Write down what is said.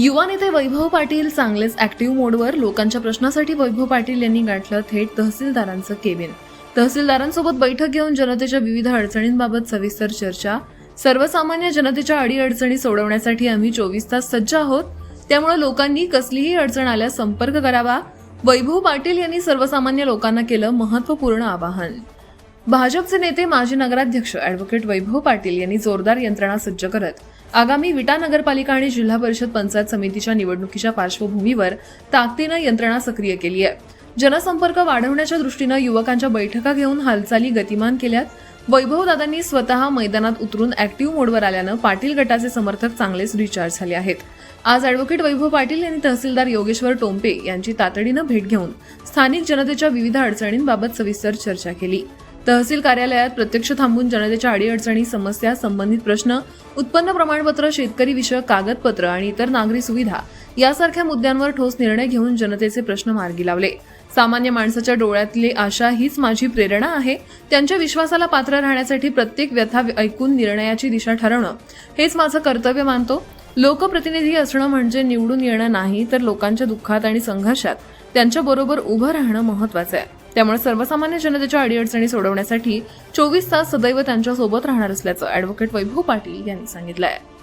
युवा नेते वैभव पाटील चांगलेच ऍक्टिव्ह मोडवर लोकांच्या प्रश्नासाठी वैभव पाटील यांनी गाठलं थेट तहसीलदारांचं केबिन तहसीलदारांसोबत बैठक घेऊन जनतेच्या विविध अडचणींबाबत सविस्तर चर्चा. सर्वसामान्य जनतेच्या अडीअडचणी सोडवण्यासाठी आम्ही चोवीस तास सज्ज आहोत. त्यामुळे लोकांनी कसलीही अडचण आल्यास संपर्क करावा. वैभव पाटील यांनी सर्वसामान्य लोकांना केलं महत्त्वपूर्ण आवाहन. भाजपचे नेते माजी नगराध्यक्ष अॅडव्होकेट वैभव पाटील यांनी जोरदार यंत्रणा सज्ज करत आगामी विटा नगरपालिका आणि जिल्हा परिषद पंचायत समितीच्या निवडणुकीच्या पार्श्वभूमीवर ताकदीनं यंत्रणा सक्रिय केली आहे. जनसंपर्क वाढवण्याच्या दृष्टीनं युवकांच्या बैठका घेऊन हालचाली गतिमान केल्यात. वैभवदादांनी स्वतः मैदानात उतरून ऍक्टिव्ह मोडवर आल्यानं पाटील गटाचे समर्थक चांगलेच रिचार्ज झाले आहेत. आज अॅडव्होकेट वैभव पाटील यांनी तहसीलदार योगेश्वर टोंपे यांची तातडीनं भेट घेऊन स्थानिक जनतेच्या विविध अडचणींबाबत सविस्तर चर्चा केली. तहसील कार्यालयात प्रत्यक्ष थांबून जनतेच्या अडीअडचणी समस्या संबंधित प्रश्न उत्पन्न प्रमाणपत्र शेतकरी विषयक कागदपत्र आणि इतर नागरी सुविधा यासारख्या मुद्द्यांवर ठोस निर्णय घेऊन जनतेचे प्रश्न मार्गी लावले. सामान्य माणसाच्या डोळ्यातली आशा हीच माझी प्रेरणा आहे. त्यांच्या विश्वासाला पात्र राहण्यासाठी प्रत्येक व्यथा ऐकून निर्णयाची दिशा ठरवणं हेच माझं कर्तव्य मानतो. लोकप्रतिनिधी असणं म्हणजे निवडून येणं नाही तर लोकांच्या दुःखात आणि संघर्षात त्यांच्याबरोबर उभं राहणं महत्वाचं आहे. त्यामुळे सर्वसामान्य जनतेच्या अडीअडचणी सोडवण्यासाठी चोवीस तास सदैव त्यांच्यासोबत राहणार असल्याचं अॅडव्होकेट वैभव पाटील यांनी सांगितलं आहे